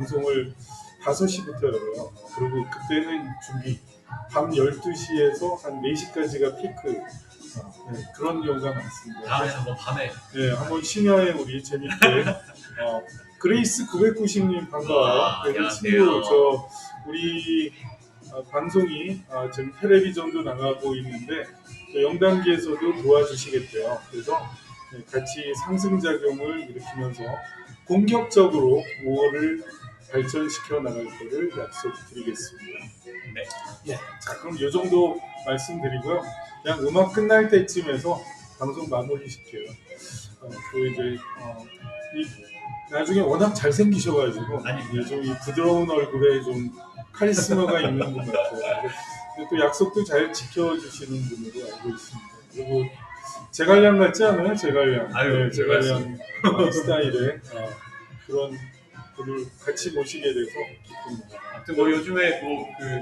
방송을 5시부터 열어요. 그리고 그때는 준비 밤 12시에서 한 4시까지가 피크 어, 네, 그런 경우가 많습니다. 다음에 한번 밤에 네, 한번 심야에 우리 재밌게 어, 그레이스 990님 반가워요. 안녕하세요. 친구 저 우리 어, 방송이 어, 지금 텔레비전도 나가고 있는데 또 영단기에서도 도와주시겠대요. 그래서 네, 같이 상승작용을 일으키면서 공격적으로 5월을 발전시켜 나갈 것을 약속드리겠습니다. 네. 예, 자 그럼 이 정도 말씀드리고요. 그냥 음악 끝날 때쯤에서 방송 마무리 시켜요. 어, 그 이제 어, 이 나중에 워낙 잘 생기셔가지고 아닙니다. 좀이 부드러운 얼굴에 좀 카리스마가 있는 분 같아요. 근데 또 약속도 잘 지켜주시는 분으로 알고 있습니다. 그리고 제갈량 같지 않아요? 제갈량. 아유, 네, 제갈량 어, 스타일의 어, 그런 분을 같이 모시게 돼서 기쁩니다. 아무튼 뭐 요즘에 뭐그 그,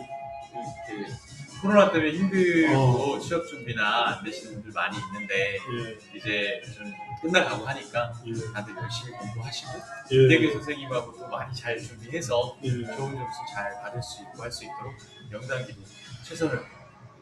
그 코로나 때문에 힘들고 어. 취업 준비나 안 되시는 분들 많이 있는데 예, 이제 좀 끝나가고 하니까 예, 다들 열심히 공부하시고 예, 김대규 선생님하고 또 많이 잘 준비해서 예. 좋은 점수 잘 받을 수 있고 할 수 있도록 영단기도 최선을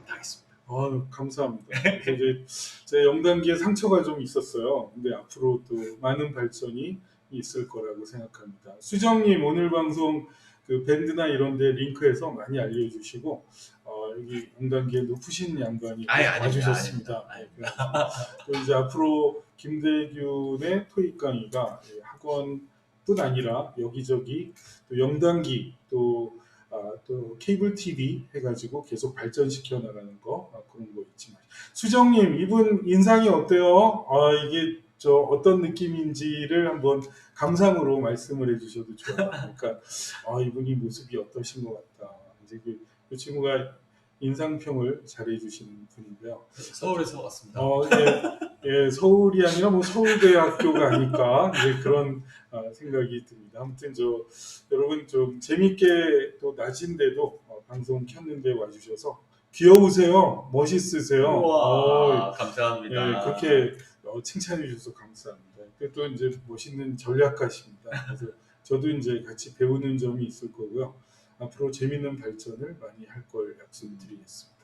다하겠습니다. 아유, 감사합니다. 이제 제 영단기에 상처가 좀 있었어요. 근데 앞으로 또 많은 발전이 있을 거라고 생각합니다. 수정님 오늘 방송 그 밴드나 이런 데 링크해서 많이 알려주시고 어, 여기 영단기에 높으신 양반이. 와주셨습니다. 아닙니다. 네, 또 이제 앞으로 김대균의 토익 강의가 예, 학원뿐 아니라 여기저기 또 영단기 또 아, 또 케이블 TV 해가지고 계속 발전시켜 나가는 거 아, 그런 거 있지만 수정님 이분 인상이 어때요? 아 이게 저 어떤 느낌인지를 한번 감상으로 말씀을 해주셔도 좋아요. 그러니까 아 이분이 모습이 어떠신 것 같다. 이제 그, 그 친구가 인상평을 잘해주시는 분인데요. 서울에서 왔습니다. 어, 예, 예, 서울이 아니라 뭐 서울대학교가 아닐까 이제 그런 아, 생각이 듭니다. 아무튼 저 여러분 좀 재밌게 또 낮인데도 어, 방송 켰는데 와주셔서 귀여우세요, 멋있으세요. 어, 우와 감사합니다. 예, 그렇게 어, 칭찬해 주셔서 감사합니다. 그또 이제 멋있는 전략가십니다. 그래서 저도 이제 같이 배우는 점이 있을 거고요. 앞으로 재밌는 발전을 많이 할 걸 약속드리겠습니다.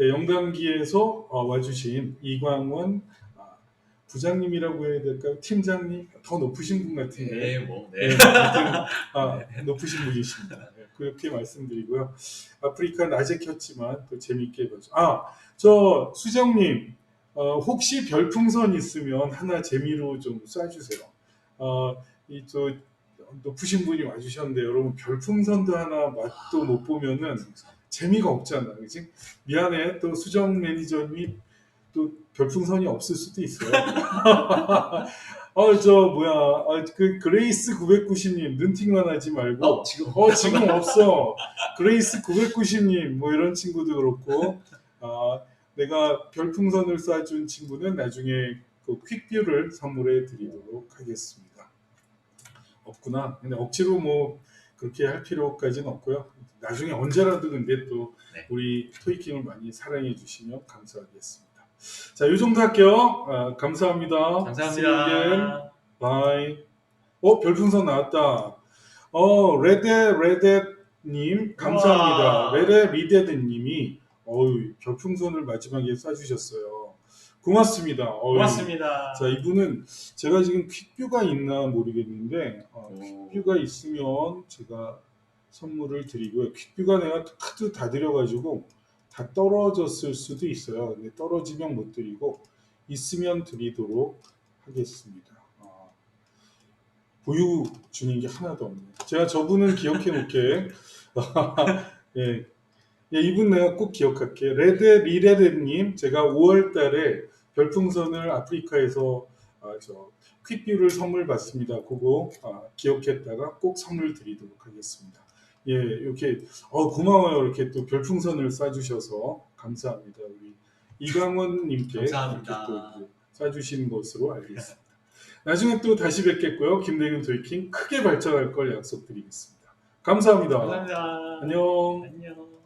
예, 영단기에서 어, 와주신 이광원 아, 부장님이라고 해야 될까요? 팀장님 더 높으신 분 같은데 네, 뭐 네, 네. 아, 높으신 분이십니다. 네, 그렇게 말씀드리고요. 아프리카 낮에 켰지만 또 재밌게 봐줘. 아, 저 수정님 어, 혹시 별풍선 있으면 하나 재미로 좀 쏴주세요. 어, 이또 높으신 분이 와주셨는데 여러분 별풍선도 하나 맛도 못 보면은 재미가 없잖아, 그지? 미안해. 또 수정 매니저님이 또 별풍선이 없을 수도 있어요. 어, 저 뭐야, 아, 그 그레이스 990님 눈팅만 하지 말고. 어 지금 어 지금 없어. 그레이스 990님 뭐 이런 친구도 그렇고. 아 내가 별풍선을 쏴준 친구는 나중에 그 퀵뷰를 선물해 드리도록 하겠습니다. 없구나. 근데 억지로 뭐 그렇게 할 필요까지는 없고요. 나중에 언제라도 근데 또 네. 우리 토이킹을 많이 사랑해 주시면 감사하겠습니다. 자, 이 정도 할게요. 아, 감사합니다. 감사합니다. 바이. 어 별풍선 나왔다. 어 레데 레데 님 감사합니다. 우와. 레데 리데드 님이 어유 별풍선을 마지막에 쏴주셨어요. 고맙습니다. 어유. 고맙습니다. 자 이분은 제가 지금 퀵뷰가 있나 모르겠는데 어, 오. 퀵뷰가 있으면 제가 선물을 드리고요. 퀵뷰가 내가 카드 다 드려가지고 다 떨어졌을 수도 있어요. 근데 떨어지면 못 드리고 있으면 드리도록 하겠습니다. 어, 보유 중인 게 하나도 없네. 제가 저분은 기억해 놓게. 예. 예, 이분 내가 꼭 기억할게. 레드 리레드님, 제가 5월달에 별풍선을 아프리카에서 아, 저 퀵뷰를 선물 받습니다. 그거 아, 기억했다가 꼭 선물 드리도록 하겠습니다. 예, 이렇게 어, 고마워요. 이렇게 또 별풍선을 쏴주셔서 감사합니다. 우리 이강원님께. 이렇게 또 쏴주신 것으로 알겠습니다. 나중에 또 다시 뵙겠고요. 김대균 도이킹 크게 발전할 걸 약속드리겠습니다. 감사합니다. 감사합니다. 안녕. 안녕.